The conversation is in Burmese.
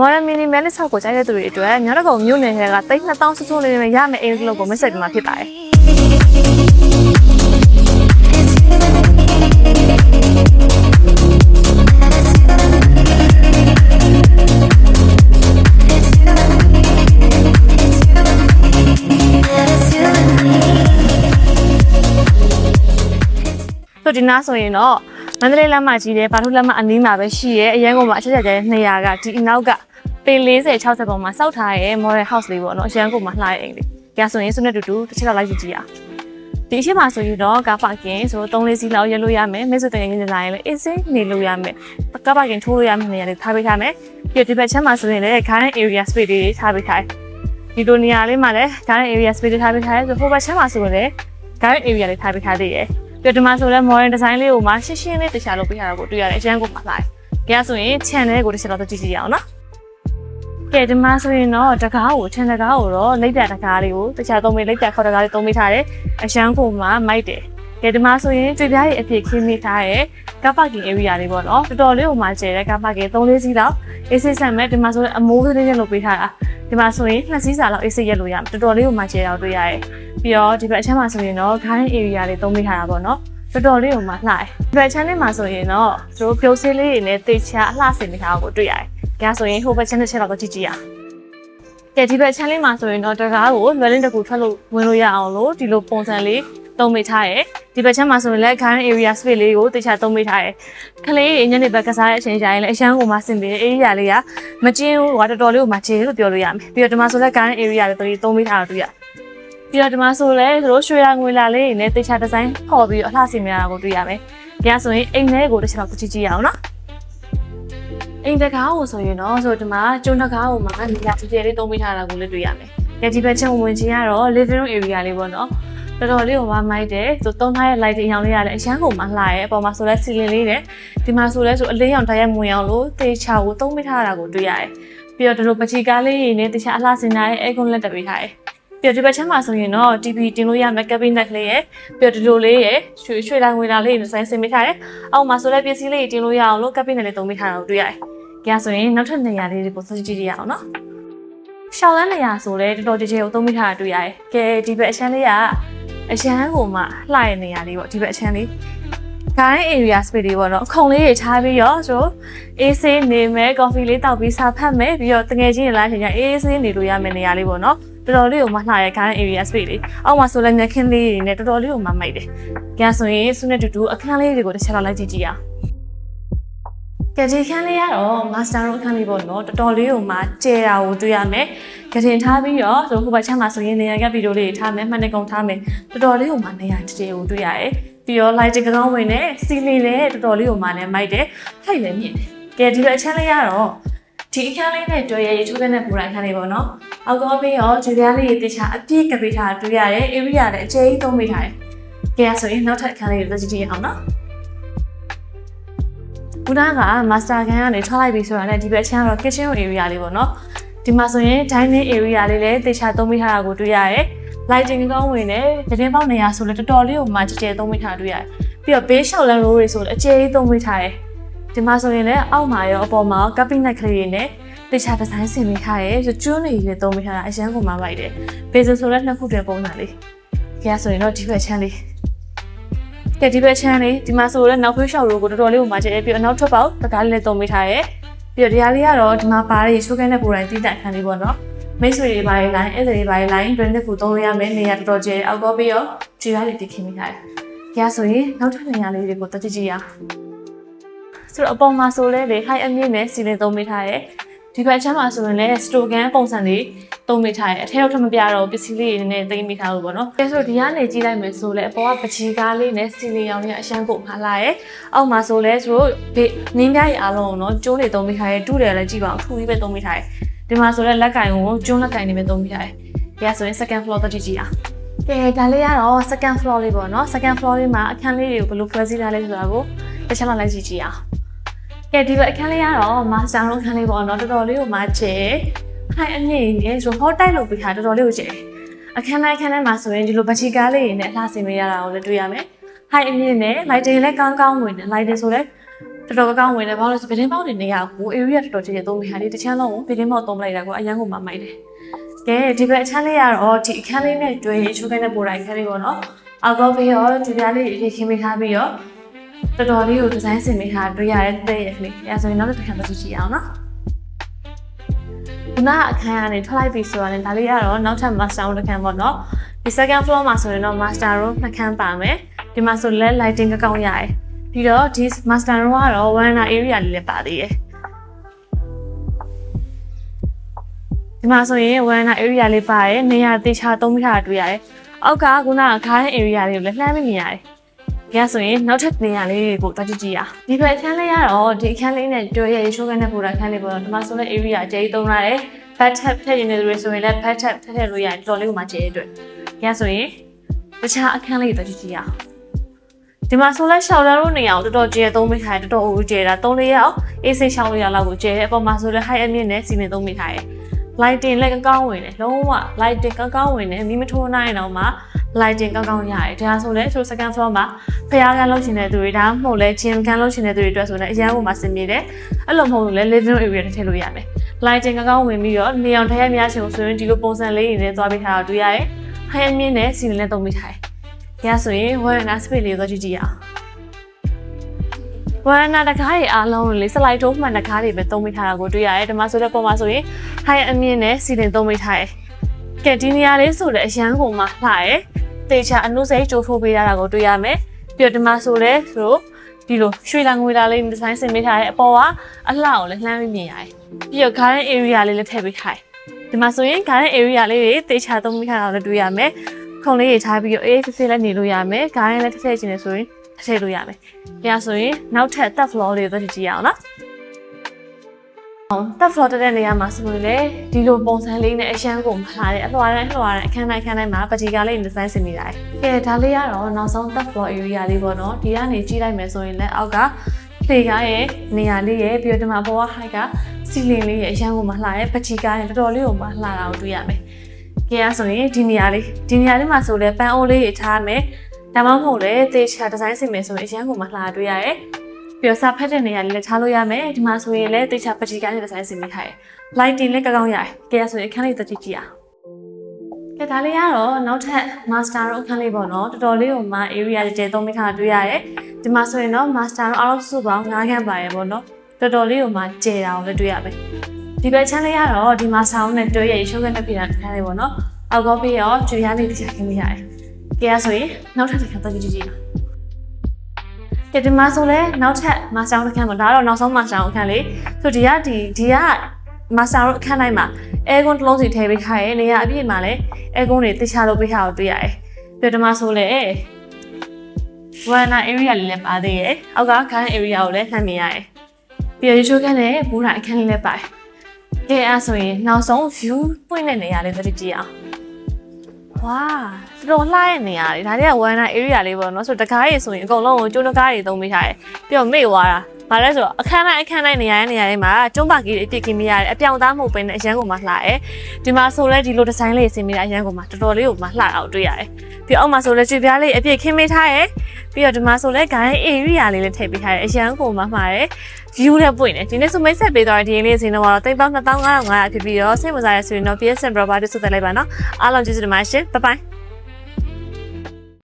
modern minimalist ဆောက်ကိုကြိုက်တဲ့သူတွေအတွက်ညတော့ကောင်မြို့နယ်ထဲကတိတ်2000စုစုလေးနဲ့ရမယ့်အိမ်ကလေးကိုမဆက်ပြမှာဖြစ်ပါတယ်ဆိုဒီနားဆိုရင်တော့မန္တလေးလမ်းမကြီးတဲ့ဘာထုလမ်းမအနီးမှာပဲရှိရဲအရန်ကုန်မှာအချက်ချက်ကျတဲ့200ကဒီအနောက်က ပေ40 60ပုံမှာစောက်ထားရဲ model house လေးပေါ့နော်အရန်ကုန်မှာလှရဲအိမ်လေး။ကြာဆိုရင်စုနဲ့တူတူတစ်ချက်တော့လိုက်ကြည့်ကြည့်အောင်။ဒီအချက်မှာဆိုရင်တော့ကားပါကင်ဆိုတော့3လေးစီးလောက်ရလို့ရမယ်။မဲဆိုတဲ့ငင်းနေလာရင်လည်းအေးစင်းနေလို့ရမယ်။ကားပါကင်ထိုးလို့ရမယ့်နေရာတွေထားပေးထားမယ်။ပြီးတော့ဒီဘက်ချက်မှာဆိုရင်လည်း garden area space တွေထားပေးထားတယ်။ဒီလိုနေရာလေးမှာလည်း garden area space တွေထားပေးထားတယ်ဆိုဟိုဘက်ချက်မှာဆိုရင်လည်း garden area တွေထားပေးထားသေးတယ်။ပြဒီမှာဆိုလဲ modern design လေးကိုမှရှင်းရှင်းလေးတခြားလုပ်ပေးထားတာကိုတွေ့ရတယ်အကျန်းကိုမှလာတယ်။ကြဆိုရင် channel ကိုတစ်ချက်တော့ကြည့်ကြည့်ရအောင်နော်။ ကဲဒီမှာဆိုရင်တော့တကားကို channel တကားကိုတော့လိပ်ပြတကားလေးကိုတခြားသုံးပေးလိပ်ပြခေါ်တကားလေးသုံးပေးထားတယ်။အရှမ်းကိုမှမိုက်တယ်။ကဲဒီမှာဆိုရင်ကြွေပြားရဲ့အဖြစ်ခင်းမိထားတဲ့ကားပါကင် area လေးပေါ့နော်။တော်တော်လေးကိုမှကျဲတဲ့ကားပါကင်3လေးစီးလောက် AC ဆန်မဲ့ဒီမှာဆိုရင်အမိုးကလေးနဲ့လုပ်ပေးထားတာ။ဒီမှာဆိုရင်နှစ်စီးစာလောက် AC ရက်လို့ရမယ်။တော်တော်လေးကိုမှကျဲတော့တွေ့ရတယ်။ပြီးတော့ဒီဘက်အချက်မှာဆိုရင်တော့ garden area လေးသုံးပေးထားတာပေါ့နော်။တော်တော်လေးကိုမှလှတယ်။ဒီဘက် channel မှာဆိုရင်တော့သူတို့ပြုံးစေးလေးတွေနဲ့တေချာအလှဆင်နေတာကိုတွေ့ရတယ်။ ဒါဆိုရင်ဟိုဘက် channel ချက်တော့ကြည့်ကြည့်ရအောင်။ကဲဒီဘက် channel မှာဆိုရင်တော့တကားကိုလွယ်လင်းတစ်ခုထွက်လို့ဝင်လို့ရအောင်လို့ဒီလိုပုံစံလေးသုံးမိထားရဲ။ဒီဘက် channel မှာဆိုရင်လည်း garden area space လေးကိုတေချာသုံးမိထားရဲ။ခလေးတွေညနေဘက်ကစားတဲ့အချိန်ကျရင်လည်းအရှမ်းကိုမှဆင်ပြီး area လေးကမကျင်းဘူးဟိုကတော်တော်လေးကိုမှကျင်းလို့ပြောလို့ရမယ်။ပြီးတော့ဒီမှာဆိုလည်း garden area လေးသုံးမိထားတာတွေ့ရတယ်။ပြီးတော့ဒီမှာဆိုလဲသူတို့ရွှေရငွေလာလေးတွေနဲ့တေချာဒီဇိုင်းခေါ်ပြီးတော့အလှဆင်မြတာကိုတွေ့ရမယ်။ဒါဆိုရင်အိမ်ထဲကိုတစ်ချက်တော့ကြည့်ကြည့်ရအောင်နော်။ အိမ်တကားကိုဆိုရင်တော့ဆိုဒီမှာကျုံတကားကိုမှနေရာကြည့်ကြလေးသုံးပေးထားတာကိုလည်းတွေ့ရမယ်။ဒါဒီဘက်ချက်ဝင်ချင်းကတော့ living room area လေးပေါ့နော်။တော်တော်လေးကိုမှမိုက်တယ်။သူသုံးထားတဲ့ light အရောင်လေးရတယ်အရန်ကိုမှလှရဲအပေါ်မှာဆိုလဲ ceiling လေးနဲ့ဒီမှာဆိုလဲဆိုအလေးရောင်တိုက်ရိုက်မဝင်အောင်လို့တေချာကိုသုံးပေးထားတာကိုတွေ့ရတယ်။ပြီးတော့တို့ပချီကားလေးတွေနဲ့တေချာအလှဆင်ထားတဲ့ aircon လက်တက်ပေးထားတယ်။ပြီးတော့ဒီဘက်ချမ်းမှာဆိုရင်တော့ TV တင်လို့ရမယ် cabinet လေးရယ်ပြီးတော့ဒီလိုလေးရယ်ရွှေရွှေလာငွေလာလေးတွေဆိုင်ဆင်ပေးထားတယ်။အောက်မှာဆိုလည်းပစ္စည်းလေးတွေတင်လို့ရအောင်လို့ cabinet လေးသုံးပေးထားတာကိုတွေ့ရတယ်။ ကြဆိုရင်နောက်ထပ်နေရာလေးတွေကိုဆက်ကြည့်ကြည့်ရအောင်နော်။ရှောင်းလန်းနေရာဆိုလည်းတော်တော်ကြည်ကြဲကိုသုံးပေးထားတာတွေ့ရတယ်။ကဲဒီဘက်အချမ်းလေးကအချမ်းကိုမှလှရတဲ့နေရာလေးပေါ့ဒီဘက်အချမ်းလေး။ garden area space တွေပေါ့နော်အခုံလေးတွေထားပြီးတော့ဆိုအေးဆေးနေမယ် coffee လေးတောက်ပြီးစာဖတ်မယ်ပြီးတော့တငယ်ချင်းတွေလာချိန်ကျအေးဆေးနေလို့ရမယ့်နေရာလေးပေါ့နော်တော်တော်လေးကိုမှလှရဲ garden area space လေးအောက်မှာဆိုလည်းညခင်းလေးတွေနဲ့တော်တော်လေးကိုမှမိုက်တယ်။ကြာဆိုရင်စုနဲ့တူတူအခန်းလေးတွေကိုတစ်ချက်လောက်လိုက်ကြည့်ကြည့်အောင်။ ကြကြီးခန်းလေးကတော့ master room အခန်းလေးပေါ့နော်တော်တော်လေးကိုမှကျဲတာကိုတွေ့ရမယ်။ကြတင်ထားပြီးတော့ဆိုဟိုဘက်ချမ်းမှာဆိုရင်နေရာကဗီဒီယိုလေးထားမယ်မှန်တယ်ကုန်ထားမယ်တော်တော်လေးကိုမှနေရာတည်ကိုတွေ့ရတယ်။ပြီးတော့ lighting ကောင်းဝင်နဲ့စီလီလည်းတော်တော်လေးကိုမှလည်းမိုက်တယ်။ထိုက်လည်းမြင့်တယ်။ကြဒီဘက်ချမ်းလေးကတော့ဒီအခန်းလေးနဲ့တွေ့ရရေချိုးတဲ့နဲ့ပူရိုင်ခန်းလေးပေါ့နော်။အောက်ကောပြီးတော့ဂျူလီယာလေးတေချာအပြည့်ကပေးထားတွေ့ရတယ်။ area လည်းအကျဉ်းသုံးပေးထားတယ်။ကြရဆိုရင်နောက်ထပ်အခန်းလေးကိုကြည့်ကြည့်အောင်နော်။ ခုနက master ခန်းကနေထွက်လိုက်ပြီဆိုတာနဲ့ဒီဘက်အချမ်းကတော့ kitchen area လေးပေါ့နော်။ဒီမှာဆိုရင် dining area လေးလည်းတေချာသုံးပေးထားတာကိုတွေ့ရတယ်။ lighting ကောင်းဝင်တယ်။တင်းပေါက်နေရာဆိုလည်းတော်တော်လေးကိုမှကြည်ကြဲသုံးပေးထားတွေ့ရတယ်။ပြီးတော့ဘေးလျှောက်လန်းရိုးတွေဆိုလည်းအကျဉ်းသုံးပေးထားတယ်။ဒီမှာဆိုရင်လည်းအောက်မှာရောအပေါ်မှာ cabinet ကလေးတွေနဲ့တေချာဒီဇိုင်းဆင်ပေးထားရဲကျွန်းနေကြီးသုံးပေးထားတာအရန်ကိုမှမိုက်တယ်။ဘေးစဆိုလည်းနှစ်ခုတည်းပုံစံလေး။ကြဆိုရင်တော့ဒီဘက်ချမ်းလေး ကဲဒီဘက်ချမ်းလေးဒီမှာဆိုလည်းနောက်ဖေးလျှောက်ရိုးကိုတော်တော်လေးကိုမှကျဲပြီးတော့နောက်ထွက်ပေါက်တကားလေးလည်းသုံးပေးထားရဲပြီးတော့ဒီဟာလေးကတော့ဒီမှာပါတဲ့ချိုးကဲတဲ့ပူတိုင်းတိတက်ခန်းလေးပေါ့နော်မိတ်ဆွေတွေပါရေးလိုင်းအဲ့တွေပါရေးလိုင်းတွင်တစ်ခုသုံးလို့ရမယ်နေရာတော်တော်ကျဲအောက်ကောပြီးတော့ခြေရလေးတည်ခင်းမိထားတယ်ကြဆိုရင်နောက်ထပ်နေရာလေးတွေကိုတက်ကြည့်ကြည့်ရအောင်ဆိုတော့အပေါ်မှာဆိုလဲလေ high အမြင့်နဲ့စီလင်သုံးပေးထားရဲ ဒီဘက်ချမ်းမှာဆိုရင်လည်း slogan ပုံစံလေးသုံးမိထားတယ်အထက်ရောက်ထမပြတော့ပစ္စည်းလေးတွေနဲ့သိမ်းမိထားလို့ပေါ့နော်အဲဆိုဒီကနေကြည့်လိုက်မယ်ဆိုလဲအပေါ်ကပချီကားလေးနဲ့စီလင်ရောင်လေးအရှမ်းကိုမှာလာရဲအောက်မှာဆိုလဲဆိုတော့နင်းပြရဲ့အားလုံးကိုနော်ကျိုးနေသုံးမိထားရဲတူတယ်လည်းကြည့်ပါအောင်ထူပြီးပဲသုံးမိထားရဲဒီမှာဆိုလဲလက်ကင်ကိုကျုံးလက်ကင်နေပဲသုံးမိထားရဲဒါဆိုရင် second floor တက်ကြည့်ကြည့်အောင်ကဲဒါလေးကတော့ second floor လေးပေါ့နော် second floor လေးမှာအခန်းလေးတွေကိုဘယ်လိုဖွဲ့စည်းထားလဲဆိုတာကိုတစ်ချက်လောက်လိုက်ကြည့်ကြည့်အောင် ကဲဒီဘက်အခန်းလေးကတော့ master room အခန်းလေးပေါ့နော်တော်တော်လေးကိုမှကျဲဟိုင်အမြင့်ကြီးဆိုဟောတိုက်လုပ်ပြီးခါတော်တော်လေးကိုကျဲအခန်းတိုင်းအခန်းတိုင်းမှာဆိုရင်ဒီလိုပချီကားလေးတွေနဲ့အလှဆင်ပေးရတာကိုလည်းတွေ့ရမယ်။ဟိုင်အမြင့်နဲ့ lighting လည်းကောင်းကောင်းဝင်တယ် lighting ဆိုလည်းတော်တော်ကောင်းဝင်တယ်ဘာလို့လဲဆိုပတင်းပေါက်တွေနေရကို area တော်တော်ကြီးကြီးသုံးမိဟာဒီတစ်ချမ်းလုံးကိုပတင်းပေါက်သုံးလိုက်တာကိုအရန်ကိုမမိုက်တယ်ကဲဒီဘက်အခန်းလေးကတော့ဒီအခန်းလေးနဲ့တွေ့ရင်ချိုးခိုင်းတဲ့ပိုတိုင်းအခန်းလေးပေါ့နော်အောက်ကောပြီးတော့ဒီပြားလေးရေခင်းမိထားပြီးတော့ တော်တော်လေးကိုဒီဇိုင်းဆင်မိထားတွေ့ရတဲ့တဲ့ရကလေးအဲဆိုရင်နောက်တစ်ခါတော့ကြည့်အောင်နော်ဒီမှာအခန်းကနေထွက်လိုက်ပြီဆိုတော့လည်းဒါလေးကတော့နောက်ထပ် master room တစ်ခန်းပေါ့နော်ဒီ second floor မှာဆိုရင်တော့ master room နှစ်ခန်းပါမယ်ဒီမှာဆိုလဲ lighting ကောင်းရတယ်ပြီးတော့ဒီ master room ကတော့ one area လေးလည်းပါသေးတယ်ဒီမှာဆိုရင် one area လေးပါတယ်နေရာတေချာသုံးမိတာတွေ့ရတယ်အောက်ကခုနကခါးတဲ့ area လေးကိုလည်းလှမ်းမိနေရတယ် ဒီကဆိုရင်နောက်ထပ်နေရာလေးတွေကိုတွားကြည့်ကြည့်ရဒီဘက်အခန်းလေးကတော့ဒီအခန်းလေးနဲ့တွေ့ရရေရှိုးကနေပို့တာအခန်းလေးပေါ့နော်ဒီမှာဆိုလဲ area အကျဉ်းသုံးရတယ် back tap ထည့်ရင်လည်းဆိုရင်လည်း back tap ထည့်ထည့်လို့ရတယ်တော်လေးကိုမှကျဲအတွက်ဒီကဆိုရင်တခြားအခန်းလေးတွေတွားကြည့်ကြည့်ရအောင်ဒီမှာဆိုလဲရှောက်လာလို့နေအောင်တော်တော်ကျဲသုံးမိခိုင်းတော်တော်အိုးကျဲတာ3လေးရောက်အေးစိတ်ရှောက်လို့ရလောက်ကိုကျဲတယ်အပေါ်မှာဆိုလဲ high အမြင့်နဲ့စီမံသုံးမိထားတယ် lighting လည်းကောင်းကောင်းဝင်တယ်လုံးဝ lighting ကောင်းကောင်းဝင်တယ်မိမထိုးနိုင်တော့မှ lighting ကောင်းကောင်းရတယ်ဒါဆိုလဲသူ second floor မှာဖျားကန်းလုပ်ရှင်တဲ့သူတွေဒါမှမဟုတ်လဲ gym ကန်းလုပ်ရှင်တဲ့သူတွေအတွက်ဆိုလည်းအရန်ပုံမှာစင်ပြေတယ်အဲ့လိုမဟုတ်လို့လဲ living room area တစ်ထည့်လို့ရမယ် lighting ကောင်းကောင်းဝင်ပြီးတော့နေအောင်ထည့်ရများရှင်ဆိုရင်ဒီလိုပုံစံလေးတွေနဲ့သွားပေးထားတော့တွေ့ရတယ် high အမြင့်နဲ့စီနဲ့သုံးပေးထားတယ်ဒါဆိုရင် wall and space လေးကိုသွားကြည့်ကြည့်ရအောင်ဝရဏတကားတွေအားလုံးကိုလေစလိုက်တိုးမှန်တကားတွေပဲသုံးမိထားတာကိုတွေ့ရတယ်ဒီမှာဆိုတဲ့ပုံမှာဆိုရင် high အမြင့်နဲ့စီတင်သုံးမိထားတယ်ကဲဒီနေရာလေးဆိုလည်းအရန်ကုန်မှာလှတယ် တေချာအနုစိတ်ကြိုးထိုးပေးထားတာကိုတွေ့ရမယ်ပြီးတော့ဒီမှာဆိုလဲဆိုဒီလိုရွှေလာငွေလာလေးဒီဇိုင်းဆင်ပေးထားတယ်အပေါ်ကအလှကိုလည်းလှမ်းပြီးမြင်ရတယ်ပြီးတော့ garden area လေးလည်းထည့်ပေးထားတယ်ဒီမှာဆိုရင် garden area လေးတွေတေချာသုံးမိထားတာလည်းတွေ့ရမယ်ခုံလေးတွေထားပြီးတော့အေးစစ်စစ်လည်းနေလို့ရမယ် garden လည်းထည့်ထည့်ခြင်းနဲ့ဆိုရင်ထည့်လို့ရမယ်ဒါဆိုရင်နောက်ထပ် third floor လေးကိုသွားကြည့်အောင်နော် တက်ဖလော်တက်တဲ့နေရာမှာဆိုရင်လေဒီလိုပုံစံလေးနဲ့အရှမ်းကိုမလာတဲ့အလွှာတိုင်းအလွှာတိုင်းအခန်းတိုင်းအခန်းတိုင်းမှာပတီကာလေးဒီဇိုင်းဆင်နေတယ်။ကဲဒါလေးကတော့နောက်ဆုံးတက်ဖလော် area လေးပေါ့နော်။ဒီကနေကြည့်လိုက်မယ်ဆိုရင်လည်းအောက်ကလေကားရဲ့နေရာလေးရဲ့ပြီးတော့ဒီမှာပေါ်က height ကစီလင်လေးရဲ့အရှမ်းကိုမလာရဲ့ပတီကာရဲ့တော်တော်လေးကိုမလာတာကိုတွေ့ရမယ်။ကဲအဲဆိုရင်ဒီနေရာလေးဒီနေရာလေးမှာဆိုလဲပန်းအိုးလေးတွေထားမယ်။ဒါမှမဟုတ်လေသေချာဒီဇိုင်းဆင်မယ်ဆိုရင်အရှမ်းကိုမလာတွေ့ရရဲ့။ ပြီးတော့စာဖတ်တဲ့နေရာလေးလည်းထားလို့ရမယ်ဒီမှာဆိုရင်လည်းတေချာပတီကိုင်းနဲ့ဒီဇိုင်းဆင်မိထားရယ် lighting လည်းကောင်းကောင်းရတယ်ကဲဆိုရင်အခန်းလေးတစ်ကြည့်ကြည့်အောင်ကဲဒါလေးကတော့နောက်ထပ် master တို့အခန်းလေးပေါ့နော်တော်တော်လေးကိုမှ area ကျဲသုံးမိထားတွေ့ရတယ်ဒီမှာဆိုရင်တော့ master တို့အားလုံးစုပေါင်း9ခန်းပါရယ်ပေါ့နော်တော်တော်လေးကိုမှကျဲတာကိုလည်းတွေ့ရမယ်ဒီဘက်ချမ်းလေးကတော့ဒီမှာဆောင်းနဲ့တွေ့ရရေရှုပ်ကနေပြည်တာတစ်ခါလေးပေါ့နော်အောက်ကောပြီးတော့ကျွေရလေးတစ်ချက်ခင်းမိရတယ်ကဲဆိုရင်နောက်ထပ်တစ်ခါတော့ကြည့်ကြည့်အောင် ကဲဒီမှာဆိုလဲနောက်ထပ်မာစတာအခန်းပေါ့ဒါတော့နောက်ဆုံးမာစတာအခန်းလေးဆိုဒီကဒီဒီကမာစတာတို့အခန်းတိုင်းမှာအဲကွန်တစ်လုံးစီထည့်ပေးထားရဲနေရာအပြည့်မှာလည်းအဲကွန်တွေတိချလို့ပေးထားတော့တွေ့ရတယ်ပြီးတော့ဒီမှာဆိုလဲဝါနာ area လေးလည်းပါသေးရဲ့အောက်က garden area ကိုလည်းလှမ်းမြင်ရတယ်ပြီးတော့ရေချိုးခန်းနဲ့ဘူရာအခန်းလေးလည်းပါတယ်ကဲအဲဆိုရင်နောက်ဆုံး view ပွင့်တဲ့နေရာလေးသတိကြည့်အောင် ဝါတော်တော်လှတဲ့နေရာလေးဒါတွေကဝမ်နာ area လေးပေါ့နော်ဆိုတကားရီဆိုရင်အကုန်လုံးကိုကျုံတကားရီသုံးပေးထားတယ်ပြီးတော့မေ့သွားတာဘာလဲဆိုတော့အခန်းတိုင်းအခန်းတိုင်းနေရာရဲ့နေရာတွေမှာကျုံးပါကီတွေအပြစ်ကင်းမရတယ်အပြောင်သားမှုပဲနဲ့အရန်ကိုမှလှတယ်ဒီမှာဆိုလဲဒီလိုဒီဇိုင်းလေးဆင်မိတာအရန်ကိုမှတော်တော်လေးကိုမှလှအောင်တွေ့ရတယ်ပြီးအောက်မှာဆိုလဲကြွေပြားလေးအပြစ်ခင်းပေးထားရယ်ပြီးတော့ဒီမှာဆိုလဲ garden area လေးလည်းထည့်ပေးထားတယ်အရန်ကိုမှမှားတယ် view လည်းပွင့်တယ်ဒီနေ့ဆိုမိတ်ဆက်ပေးသွားတဲ့ဒီရင်လေးစင်းတော့တော့တိတ်ပေါင်း2500ဖြစ်ပြီးတော့စိတ်ဝင်စားရဆိုရင်တော့ PS Property ဆိုတဲ့လိုက်ပါနော်အားလုံးကျေးဇူးတင်ပါတယ်ရှင် bye bye